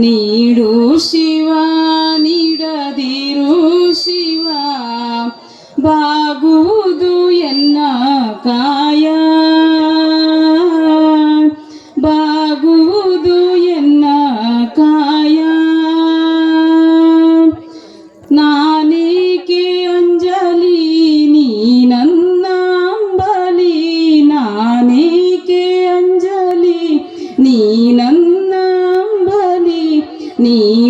ನೀಡು ಶಿವ ನೀಡದಿರು ಶಿವ ಬಾಗುವುದು ನೀಡು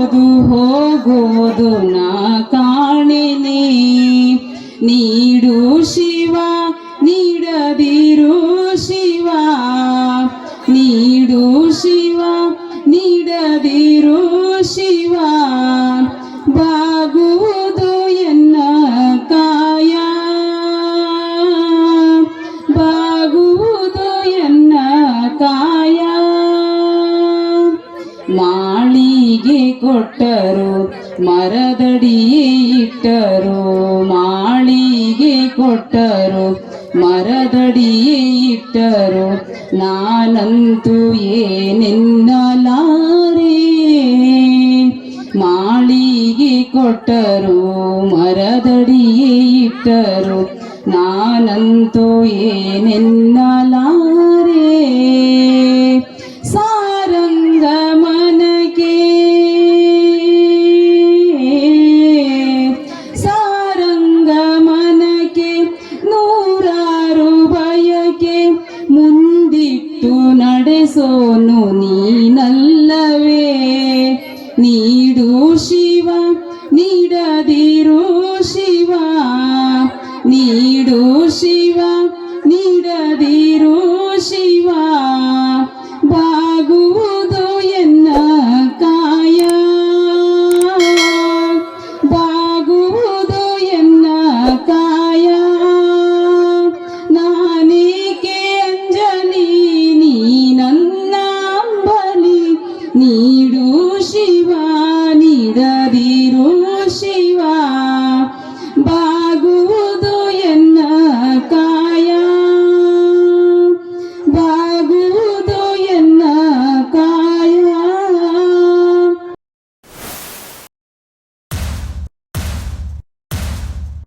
ಆಗೋದು ಹೋಗುವುದು ನಾ ಕಾಣಿನಿ. ನೀಡು ಶಿವ, ನೀಡದಿರು ಶಿವ. ನೀಡು ಶಿವ, ನೀಡದಿರು ಶಿವ. ಬಾಗುವುದು ಎನ್ನ ಕಾಯ? ಬಾಗುವುದು ಎನ್ನ ಕಾಯ? ಮಾಳಿಗೆ ಕೊಟ್ಟರು, ಮರದಡಿಯೇ ಇಟ್ಟರು, ಮಾಳಿಗೆ ಕೊಟ್ಟರು, ಮರದಡಿಯೇ ಇಟ್ಟರು, ನಾನಂತೂ ಏನೆನ್ನಲಾರೆ? ಮಾಳಿಗೆ ಕೊಟ್ಟರು, ಮರದಡಿಯೇ ಇಟ್ಟರು, ನಾನಂತೂ ಏನೆನ್ನಲಾರೆ? そうのに。